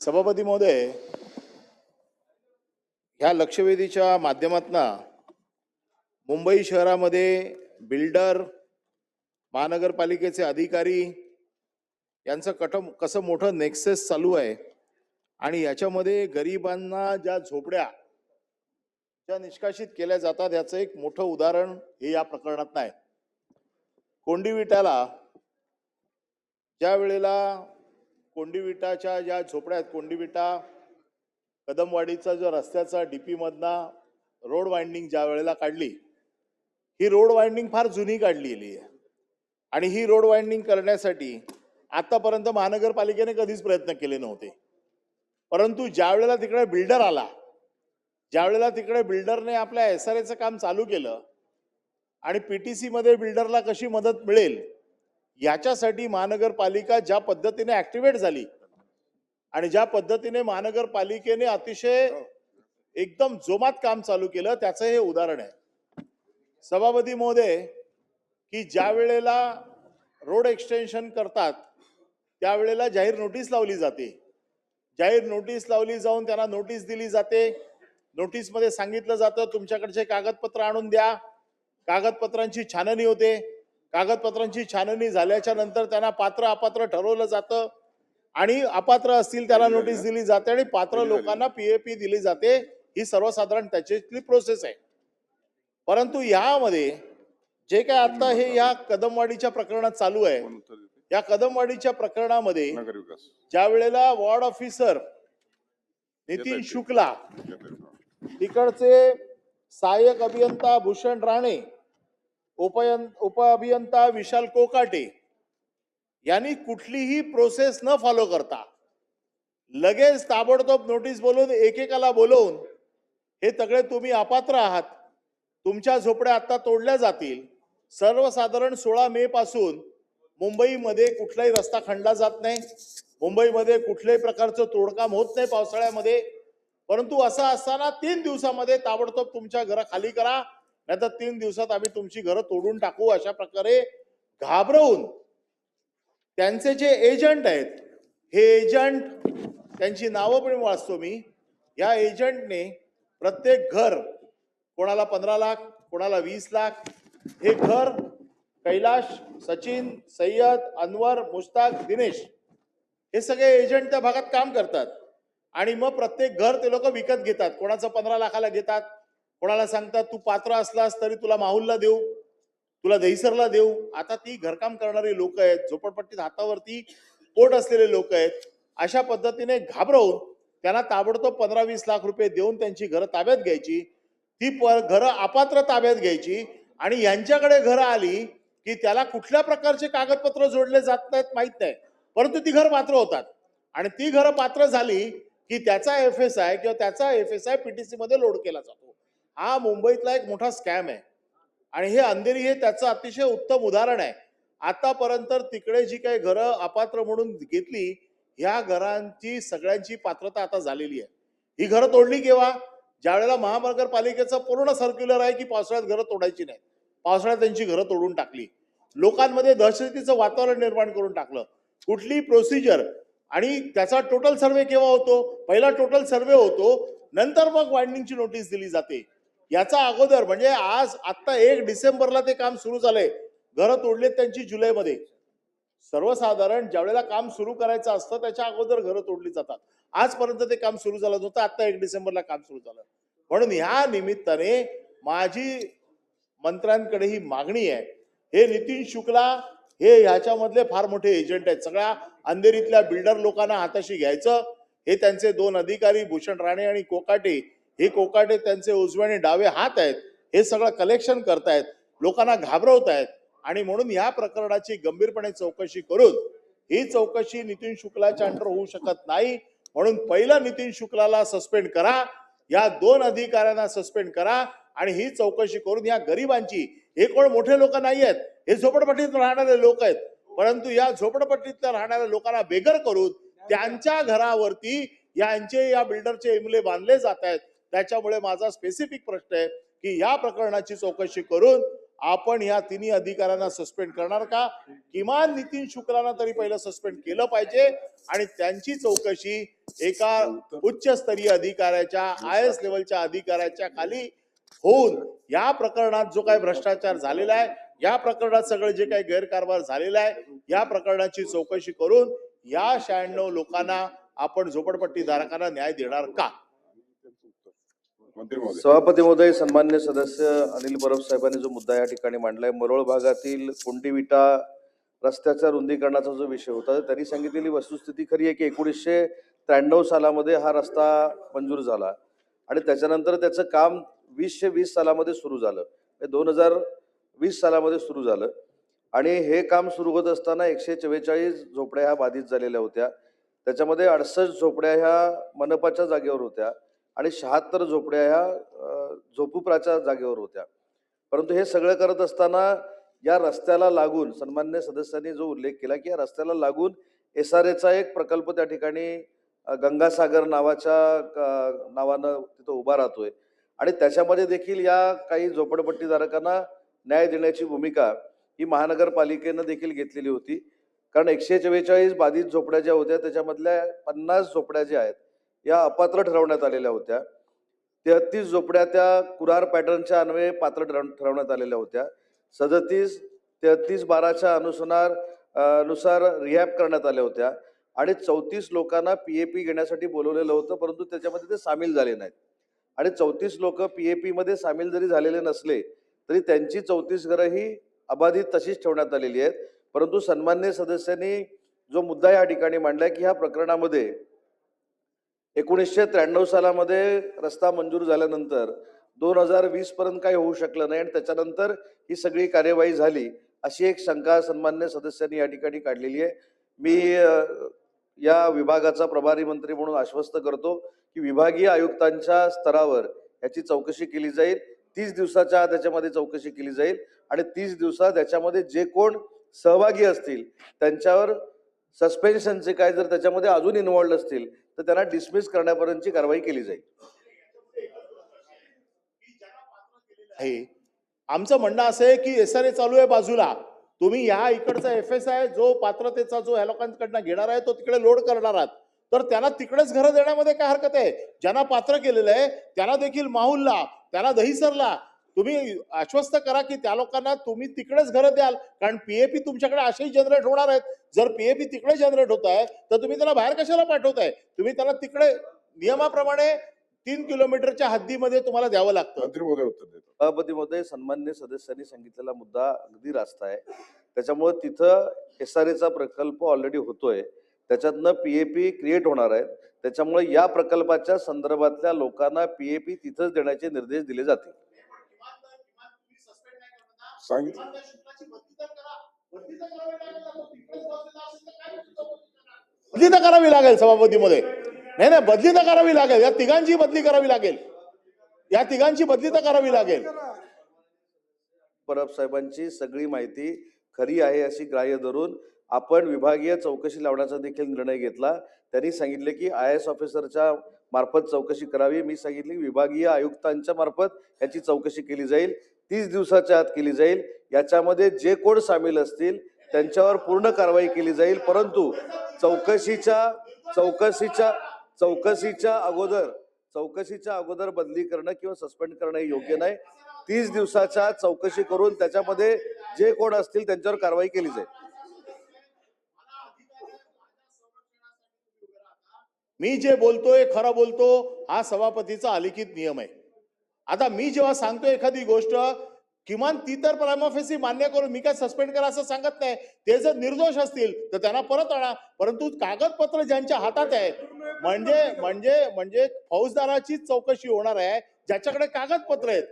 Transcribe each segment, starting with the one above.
सभापती महोदय ह्या लक्षवेधीच्या माध्यमातून मुंबई शहरामध्ये बिल्डर महानगरपालिकेचे अधिकारी यांचं कटम कसं मोठं नेक्सेस चालू आहे आणि याच्यामध्ये गरिबांना ज्या झोपड्या ज्या निष्कासित केल्या जातात याचं एक मोठं उदाहरण हे या प्रकरणात आहे. कोंडीविटाला ज्या वेळेला कोंडीविटाच्या ज्या झोपड्या आहेत कोंडीविटा कदमवाडीचा जो रस्त्याचा डीपीमधना रोड वाइंडिंग ज्या वेळेला काढली ही रोड वाइंडिंग फार जुनी काढलेली आहे. आणि ही रोड वाइंडिंग करण्यासाठी आतापर्यंत महानगरपालिकेने कधीच प्रयत्न केले नव्हते. परंतु ज्या वेळेला तिकडे बिल्डर आला ज्या वेळेला तिकडे बिल्डरने आपल्या एस आर एचं काम चालू केलं आणि पी टी सीमध्ये बिल्डरला कशी मदत मिळेल याच्यासाठी महानगरपालिका ज्या पद्धतीने ऍक्टिव्हेट झाली आणि ज्या पद्धतीने महानगरपालिकेने अतिशय एकदम जोमात काम चालू केलं त्याचं हे उदाहरण आहे. सभापती महोदय की ज्या वेळेला रोड एक्सटेन्शन करतात त्यावेळेला जाहीर नोटीस लावली जाते. जाहीर नोटीस लावली जाऊन त्यांना नोटीस दिली जाते. नोटीसमध्ये सांगितलं जातं तुमच्याकडचे कागदपत्र आणून द्या. कागदपत्रांची छाननी होते. कागदपत्रांची छाननी झाल्याच्यानंतर त्यांना पात्र अपात्र ठरवलं जातं आणि अपात्र असतील त्याला नोटीस दिली जाते आणि पात्र लोकांना पीएपी दिली जाते ही सर्वसाधारण त्याच्यातली प्रोसेस आहे परंतु यामध्ये जे काय आता हे या कदमवाडीच्या प्रकरणात चालू आहे? या कदमवाडीच्या प्रकरणामध्ये ज्या वेळेला वॉर्ड ऑफिसर नितीन. शुक्ला. तिकडचे सहाय्यक अभियंता भूषण राणे उपयं उप अभियंता विशाल कोकाटे यांनी कुठलीही प्रोसेस न फॉलो करता लगेच ताबडतोब नोटीस बोलवून एकेकाला बोलवून हे सगळे तुम्ही अपात्र आहात. तुमच्या झोपड्या आत्ता तोडल्या जातील. सर्वसाधारण सोळा मे पासून मुंबईमध्ये कुठलाही रस्ता खणला जात नाही. मुंबईमध्ये कुठल्याही प्रकारचं तोडकाम होत नाही पावसाळ्यामध्ये. परंतु असं असताना तीन दिवसामध्ये ताबडतोब तुमच्या घराखाली करा. नाही नाहीतर तीन दिवसात आम्ही तुमची घरं तोडून टाकू अशा प्रकारे घाबरवून. त्यांचे जे एजंट आहेत हे एजंट त्यांची नावं पण वाचतो मी. या एजंटने प्रत्येक घर कोणाला पंधरा लाख कोणाला वीस लाख हे घर कैलाश सचिन सय्यद अनवर मुश्ताक दिनेश हे सगळे एजंट त्या भागात काम करतात. आणि मग प्रत्येक घर ते लोक विकत घेतात. कोणाचं पंधरा लाखाला घेतात? कोणाला सांगतात तू पात्र असलास तरी तुला माहुलला देऊ तुला दहिसरला देऊ. आता ती घरकाम करणारी लोक आहेत झोपडपट्टीत हातावरती पोट असलेले लोक आहेत. अशा पद्धतीने घाबरवून त्यांना ताबडतोब पंधरा वीस लाख रुपये देऊन त्यांची घरं ताब्यात घ्यायची. ती प घरं अपात्र ताब्यात घ्यायची आणि यांच्याकडे घरं आली की त्याला कुठल्या प्रकारचे कागदपत्र जोडले जात नाहीत माहीत नाही. परंतु ती घर पात्र होतात. आणि ती घरं पात्र झाली की त्याचा एफ एस आय किंवा त्याचा एफ एस आय पीटीसी मध्ये लोड केला जातो. हा मुंबईतला एक मोठा स्कॅम आहे. आणि हे अंधेरी हे त्याचं अतिशय उत्तम उदाहरण आहे. आतापर्यंत तिकडे जी काही घरं अपात्र म्हणून घेतली ह्या घरांची सगळ्यांची पात्रता आता झालेली आहे. ही घरं तोडली केव्हा? ज्यावेळेला महानगरपालिकेचं पूर्ण सर्क्युलर आहे की पावसाळ्यात घरं तोडायची नाही. पावसाळ्यात त्यांची घरं तोडून टाकली. लोकांमध्ये दहशतीचं वातावरण निर्माण करून टाकलं. कुठली प्रोसिजर आणि त्याचा टोटल सर्वे केव्हा होतो? पहिला टोटल सर्वे होतो. नंतर मग वाइंडिंगची नोटीस दिली जाते. याचा अगोदर म्हणजे आज आत्ता एक डिसेंबरला ते काम सुरू झालंय. घरं तोडलेत त्यांची जुलैमध्ये. सर्वसाधारण ज्यावेळेला काम सुरू करायचं असतं त्याच्या अगोदर घरं तोडली जातात. आजपर्यंत ते काम सुरू झालं नव्हतं आत्ता एक डिसेंबरला काम सुरू झालं. म्हणून ह्या निमित्ताने माझी मंत्र्यांकडे ही मागणी आहे. हे नितीन शुक्ला हे ह्याच्यामधले फार मोठे एजंट आहेत. सगळ्या अंधेरीतल्या बिल्डर लोकांना हाताशी घ्यायचं. हे त्यांचे दोन अधिकारी भूषण राणे आणि कोकाटे हे कोकाटे त्यांचे उजवे आणि डावे हात आहेत. हे सगळं कलेक्शन करतायत. लोकांना घाबरवतायत. आणि म्हणून या प्रकरणाची गंभीरपणे चौकशी करून ही चौकशी नितीन शुक्लाच्या अंडर होऊ शकत नाही. म्हणून पहिला नितीन शुक्लाला सस्पेंड करा. या दोन अधिकाऱ्यांना सस्पेंड करा. आणि ही चौकशी करून या गरिबांची हे कोण मोठे लोक नाही आहेत हे झोपडपट्टीत राहणारे लोक आहेत. परंतु या झोपडपट्टीतल्या राहणाऱ्या लोकांना बेघर करून त्यांच्या घरावरती यांचे या बिल्डरचे इमले बांधले जात आहेत. त्याच्यामुळे माझा स्पेसिफिक प्रश्न आहे की या प्रकरणाची चौकशी करून आपण या तिन्ही अधिकाऱ्यांना सस्पेंड करणार का? किमान नितीन शुक्लांना तरी पहिलं सस्पेंड केलं पाहिजे आणि त्यांची चौकशी एका उच्चस्तरीय अधिकाऱ्याच्या आय एस लेवलच्या अधिकाऱ्याच्या खाली होऊन या प्रकरणात जो काही भ्रष्टाचार झालेला आहे या प्रकरणात सगळं जे काही गैरकारभार झालेला आहे या प्रकरणाची चौकशी करून या शहाण्णव लोकांना आपण झोपडपट्टी धारकांना न्याय देणार का? सभापती महोदय सन्मान्य सदस्य अनिल परब साहेबांनी जो मुद्दा या ठिकाणी मांडलाय मरोळ भागातील कोंडी विटा रस्त्याच्या रुंदीकरणाचा जो विषय होता त्यांनी सांगितलेली वस्तुस्थिती खरी आहे की एकोणीसशे त्र्याण्णव सालामध्ये हा रस्ता मंजूर झाला आणि त्याच्यानंतर त्याचं काम वीसशे वीस सालामध्ये सुरू झालं. दोन हजार वीस सालामध्ये सुरू झालं आणि हे काम सुरू होत असताना एकशे चव्वेचाळीस झोपड्या ह्या बाधित झालेल्या होत्या. त्याच्यामध्ये अडसष्ट झोपड्या ह्या मनपाच्या जागेवर होत्या. आणि शहात्तर झोपड्या ह्या अ, झोपुप्राच्या जागेवर होत्या. परंतु हे सगळं करत असताना या रस्त्याला लागून सन्मान्य सदस्यांनी जो उल्लेख केला की या रस्त्याला लागून एस आर एचा एक प्रकल्प त्या ठिकाणी गंगासागर नावाच्या क- नावानं तिथं उभा राहतोय. आणि त्याच्यामध्ये देखील या काही झोपडपट्टीधारकांना न्याय देण्याची भूमिका ही महानगरपालिकेनं देखील घेतलेली होती. कारण एकशे चव्वेचाळीस बाधित झोपड्या ज्या होत्या त्याच्यामधल्या पन्नास झोपड्या ज्या आहेत या अपात्र ठरवण्यात आलेल्या होत्या. तेहतीस झोपड्या त्या कुरार पॅटर्नच्या अन्वये पात्र ठरव- ठरवण्यात आलेल्या होत्या. सदतीस तेहतीस बाराच्या अनुसार नुसार रिहॅब करण्यात आल्या होत्या. आणि चौतीस लोकांना पी ए पी घेण्यासाठी बोलवलेलं होतं परंतु त्याच्यामध्ये ते सामील झाले नाहीत. आणि चौतीस लोक पी ए पीमध्ये सामील जरी झालेले नसले तरी त्यांची चौतीस घरं ही अबाधित तशीच ठेवण्यात आलेली आहेत. परंतु सन्मान्य सदस्यांनी जो मुद्दा या ठिकाणी मांडला की ह्या प्रकरणामध्ये एकोणीसशे त्र्याण्णव सालामध्ये रस्ता मंजूर झाल्यानंतर दोन हजार वीस पर्यंत काही होऊ शकलं नाही आणि त्याच्यानंतर ही सगळी कार्यवाही झाली अशी एक शंका सन्मान्य सदस्यांनी या ठिकाणी काढलेली आहे. मी या विभागाचा प्रभारी मंत्री म्हणून आश्वस्त करतो की विभागीय आयुक्तांच्या स्तरावर याची चौकशी केली जाईल. तीस दिवसाच्या त्याच्यामध्ये चौकशी केली जाईल आणि तीस दिवसात त्याच्यामध्ये जे कोण सहभागी असतील त्यांच्यावर सस्पेन्शनचे काय जर त्याच्यामध्ये अजून इन्व्हॉल्ड असतील तर त्यांना डिसमिस करण्यापर्यंतची कारवाई केली जाईल. आहे. आमचं म्हणणं असं आहे की एस आर ए चालू आहे बाजूला. तुम्ही ह्या इकडचा एफ एस आय जो पात्रतेचा जो ह्या लोकांकडनं घेणार आहे तो तिकडे लोड करणार आहात. तर त्यांना तिकडेच घरं देण्यामध्ये काय हरकत आहे? ज्यांना पात्र केलेलं आहे त्यांना देखील माहुलला त्यांना दहिसरला तुम्ही आश्वस्त करा की त्या लोकांना तुम्ही तिकडेच घरं द्याल. कारण पीएपी तुमच्याकडे असेही जनरेट होणार आहेत. जर पीएपी तिकडे जनरेट होत आहे तर तुम्ही त्यांना बाहेर कशाला पाठवताय तुम्ही त्यांना तिकडे नियमाप्रमाणे तीन किलोमीटरच्या हद्दीमध्ये तुम्हाला द्यावं लागतं. मंत्री महोदय उत्तर देतो सभापती मध्ये सन्मान्य सदस्यांनी सांगितलेला मुद्दा अगदी रास्त आहे. त्याच्यामुळे तिथं एस आर एचा प्रकल्प ऑलरेडी होतोय. त्याच्यातनं पीएपी क्रिएट होणार आहे त्याच्यामुळे या प्रकल्पाच्या संदर्भातल्या लोकांना पीएपी तिथंच देण्याचे निर्देश दिले जातील. सांगितलं. बदली तर करावी लागेल सभापतीमध्ये. नाही नाही बदली तर करावी लागेल. या तिघांची बदली करावी लागेल. या तिघांची बदली तर करावी लागेल. परब साहेबांची सगळी माहिती खरी आहे अशी ग्राह्य धरून आपण विभागीय चौकशी लावण्याचा देखील निर्णय घेतला. त्यांनी सांगितले की आय एस ऑफिसरच्या मार्फत चौकशी करावी. मी सांगितले की विभागीय आयुक्तांच्या मार्फत याची चौकशी केली जाईल. तीस दिवसाच्या आत केली जाईल. याच्यामध्ये जे कोण सामील असतील त्यांच्यावर पूर्ण कारवाई केली जाईल. परंतु चौकशीच्या चौकशीच्या चौकशीच्या अगोदर चौकशीच्या अगोदर बदली करणं किंवा सस्पेंड करणं हे योग्य नाही. तीस दिवसाच्या आत चौकशी करून त्याच्यामध्ये जे कोण असतील त्यांच्यावर कारवाई केली जाईल. मी जे बोलतोय खरं बोलतो हा सभापतीचा अलिखित नियम आहे. आता मी जेव्हा सांगतो एखादी गोष्ट किमान ती तर प्रायमाफेसी मान्य करून मी काय सस्पेंड करा असं सांगत नाही. ते जर निर्दोष असतील तर त्यांना परत आणा. परंतु कागदपत्र ज्यांच्या हातात आहे म्हणजे म्हणजे म्हणजे फौजदाराची चौकशी होणार आहे ज्याच्याकडे कागदपत्र आहेत.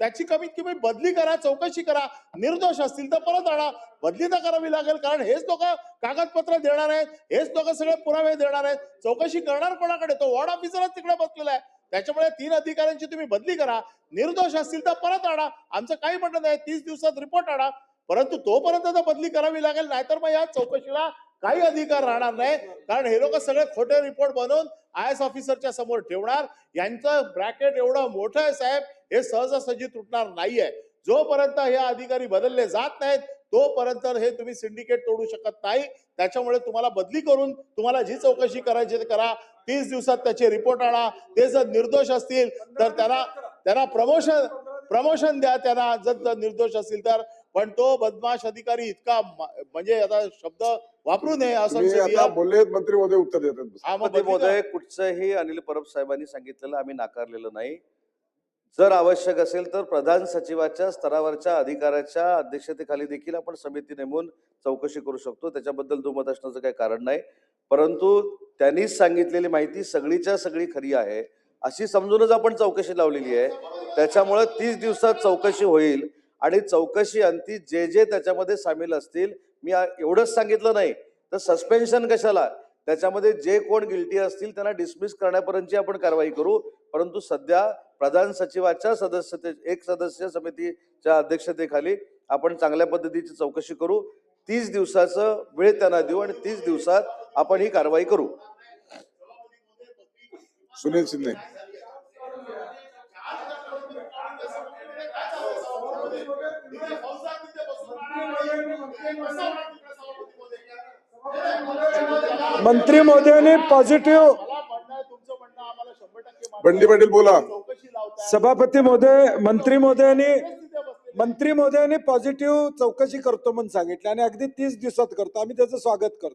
त्याची कमीत कमी बदली करा चौकशी करा. निर्दोष असतील तर परत आणा. बदली तर करावी लागेल कारण हेच लोक कागदपत्र देणार आहेत हेच लोक सगळे पुरावे देणार आहेत. चौकशी करणार कोणाकडे? तो वॉर्ड ऑफिसरच तिकडे बसलेला आहे. त्याच्यामुळे तीन अधिकाऱ्यांची तुम्ही बदली करा निर्दोष असतील तर परत आणा. आमचं काही म्हणणं नाही तीस दिवसात रिपोर्ट आणा. परंतु तोपर्यंत तर बदली करावी लागेल नाहीतर मग या चौकशीला काही अधिकार राहणार नाही. कारण हे लोक सगळे खोटे रिपोर्ट बनवून आय एस ऑफिसरच्या समोर ठेवणार. यांचं ब्रॅकेट एवढं मोठं आहे साहेब हे सहजासहजी तुटणार नाहीये. जोपर्यंत हे अधिकारी बदलले जात नाहीत तोपर्यंत हे तुम्ही सिंडिकेट तोडू शकत नाही. त्याच्यामुळे तुम्हाला बदली करून तुम्हाला जी चौकशी करायची ते करा. तीस दिवसात त्याचे रिपोर्ट आणा. ते जर निर्दोष असतील तर त्यांना त्यांना प्रमोशन प्रमोशन द्या त्यांना. जर निर्दोष असतील तर. पण तो बदमाश अधिकारी इतका म्हणजे आता शब्द वापरू नये असं बोलले मंत्री महोदय उत्तर देतात. हा, महोदय कुठचंही अनिल परब साहेबांनी सांगितलेलं आम्ही नाकारलेलं नाही. जर आवश्यक असेल तर प्रधान सचिवाच्या स्तरावरच्या अधिकाऱ्याच्या अध्यक्षतेखाली देखील आपण समिती नेमून चौकशी करू शकतो. त्याच्याबद्दल दुमत असण्याचं काही कारण नाही. परंतु त्यांनीच सांगितलेली माहिती सगळीच्या सगळी खरी आहे. अशी समजूनच आपण चौकशी लावलेली आहे. त्याच्यामुळे तीस दिवसात चौकशी होईल आणि चौकशी अंती जे जे त्याच्यामध्ये सामील असतील मी एवढंच सांगितलं नाही. तर सस्पेन्शन कशाला? त्याच्यामध्ये जे कोण गिल्टी असतील त्यांना डिसमिस करण्यापर्यंतची आपण कारवाई करू. परंतु सध्या प्रधान सचिवाच्या सदस्यते एक सदस्य समितीच्या अध्यक्षतेखाली आपण चांगल्या पद्धतीची चौकशी करू. तीस दिवसाचं वेळ त्यांना देऊ आणि तीस दिवसात आपण ही कारवाई करू. सुनील शिंदे. मंत्री महोदयांनी पॉझिटिव्ह बंडी पाटील बोला. सभापती महोदय मंत्री महोदयांनी मंत्री महोदयांनी पॉझिटिव्ह चौकशी करतो म्हणून सांगितलं आणि अगदी तीस दिवसात करतो. आम्ही त्याचं स्वागत करतो.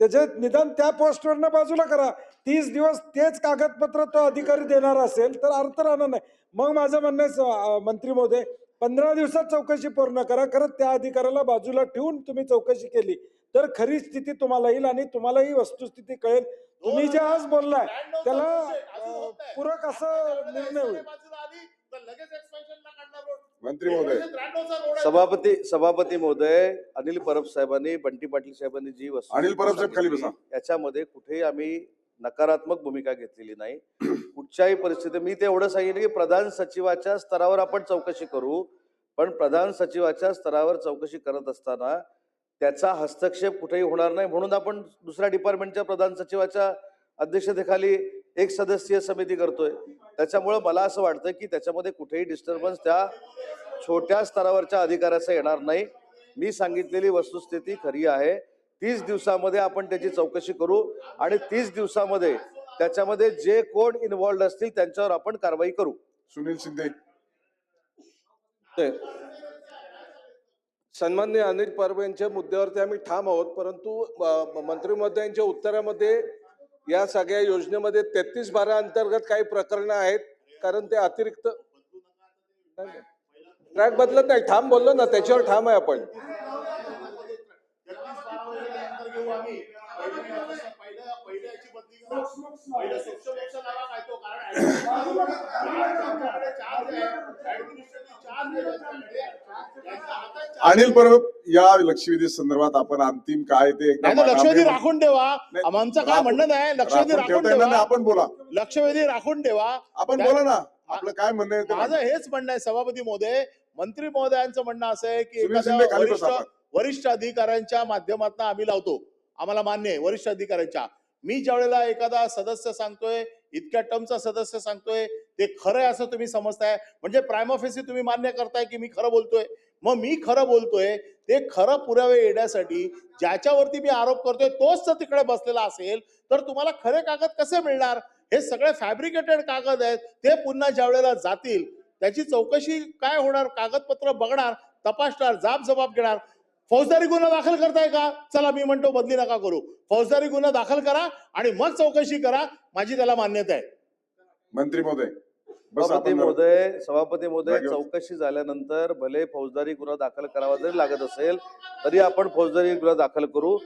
त्याचे निदान त्या पोस्टवरनं बाजूला करा. तीस दिवस तेच कागदपत्र तो अधिकारी देणार असेल तर अर्थ राहणार नाही. मग माझं म्हणणं आहे मंत्री महोदय पंधरा दिवसात चौकशी पूर्ण करा. कारण त्या अधिकाऱ्याला बाजूला ठेवून तुम्ही चौकशी केली तर खरी स्थिती तुम्हाला येईल आणि तुम्हालाही वस्तुस्थिती कळेल. तुम्ही जे आज बोललाय त्याला पूरक असं निर्णय होईल. मंत्री महोदय. सभापती सभापती महोदय अनिल परब साहेबांनी बंटी पाटील साहेबांनी जी वस्तू अनिल परब साहेब खाली बसा. याच्यामध्ये कुठेही आम्ही नकारात्मक भूमिका घेतलेली नाही कुठच्याही परिस्थितीत मी ते एवढं सांगितलं की प्रधान सचिवाच्या स्तरावर आपण चौकशी करू पण प्रधान सचिवाच्या स्तरावर चौकशी करत असताना त्याचा हस्तक्षेप कुठेही होणार नाही. म्हणून आपण दुसऱ्या डिपार्टमेंटच्या प्रधान सचिवाच्या अध्यक्षतेखाली एक सदस्यीय समिती करतोय. त्याच्यामुळं मला असं वाटतं की त्याच्यामध्ये कुठेही डिस्टर्बन्स त्या छोट्या स्तरावरच्या अधिकाऱ्याचा येणार नाही. मी सांगितलेली वस्तुस्थिती खरी आहे. तीस दिवसामध्ये आपण त्याची चौकशी करू आणि तीस दिवसामध्ये त्याच्यामध्ये जे कोण इन्व्हॉल्ड असतील त्यांच्यावर आपण कारवाई करू. सुनील शिंदे. ते सन्मान्य अनिल परब यांच्या मुद्द्यावरती आम्ही ठाम आहोत परंतु अ, मंत्री महोदयांच्या उत्तरामध्ये या सगळ्या योजनेमध्ये तेहतीस बारा अंतर्गत काही प्रकरणं आहेत कारण ते अतिरिक्त ट्रॅक बदलत नाही ठाम बोललो ना त्याच्यावर ठाम आहे आपण. अनिल परब या लक्षवेधी संदर्भात आपण अंतिम काय ते एकदा नाही तर लक्षवेधी राखून ठेवा. आमचं काय म्हणणं नाही लक्षवेधी राखून ठेवा. आपण बोला. लक्षवेधी राखून ठेवा. आपण बोला ना आपलं काय म्हणणं आहे ते माझं. हेच म्हणणं आहे सभापती महोदय मंत्री महोदयांचं म्हणणं असं आहे की सुनील एखाद्या वरिष्ठ आपण. वरिष्ठ अधिकाऱ्यांच्या माध्यमातून आम्ही लावतो. आम्हाला मान्य आहे वरिष्ठ अधिकाऱ्यांच्या. मी ज्या वेळेला एखादा सदस्य सांगतोय इतक्या टर्मचा सदस्य सांगतोय ते खरं आहे असं तुम्ही समजताय. म्हणजे प्रायमॉफेसी तुम्ही मान्य करताय की मी खरं बोलतोय. मग मी खरं बोलतोय ते खरं पुरावे येण्यासाठी ज्याच्यावरती मी आरोप करतोय तोच जर तिकडे बसलेला असेल तर तुम्हाला खरे कागद कसे मिळणार? हे सगळे फॅब्रिकेटेड कागद आहेत ते पुन्हा ज्या वेळेला जातील त्याची चौकशी काय होणार? कागदपत्र बघणार तपासणार जाब जबाब घेणार. फौजदारी गुन्हा दाखल करताय का? चला मी म्हणतो बदली नका करू. फौजदारी गुन्हा दाखल करा आणि मग चौकशी करा माझी त्याला मान्यता आहे. मंत्री महोदय सभापती महोदय सभापती महोदय. चौकशी झाल्यानंतर भले फौजदारी गुन्हा दाखल करावा जरी लागत असेल तरी आपण फौजदारी गुन्हा दाखल करू.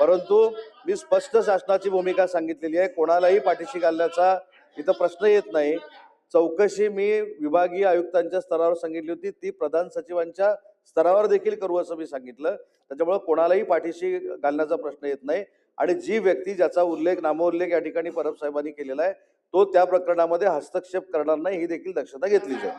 परंतु मी स्पष्ट शासनाची भूमिका सांगितलेली आहे. कोणालाही पाठीशी घालण्याचा इथं प्रश्न येत नाही. चौकशी मी विभागीय आयुक्तांच्या स्तरावर सांगितली होती. ती प्रधान सचिवांच्या स्तरावर देखील करू असं मी सांगितलं. त्याच्यामुळे कोणालाही पाठीशी घालण्याचा प्रश्न येत नाही. आणि जी व्यक्ती ज्याचा उल्लेख नामोल्लेख या ठिकाणी परब साहेबांनी केलेला आहे तो त्या प्रकरणामध्ये हस्तक्षेप करणार नाही ही देखील दक्षता घेतली जाईल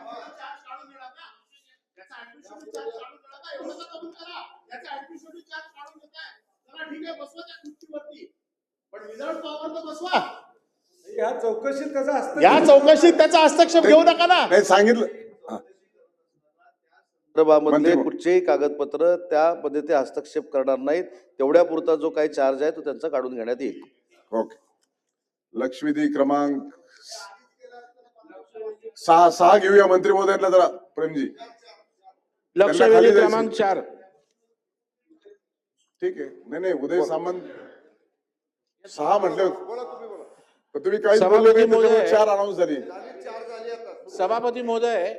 या चौकशीत कसा असतं या चौकशीत त्याचा हस्तक्षेप घेऊ नका ना. नाही सांगितलं. संदर्भामधले मंत्री- कुठचेही कागदपत्र त्यामध्ये ते हस्तक्षेप करणार नाहीत. तेवढ्या पुरता जो काही चार्ज आहे तो त्यांचा काढून घेण्यात येईल. ओके. लक्षवेधी क्रमांक सहा सहा घेऊया मंत्री महोदयांना जरा प्रेमजी. लक्षवेधी. क्रमांक चार. ठीक आहे. नाही नाही उदय सामंत सहा म्हटले पण तुम्ही काही सभापती महोदय. चार अनाऊन्स झाली. सभापती महोदय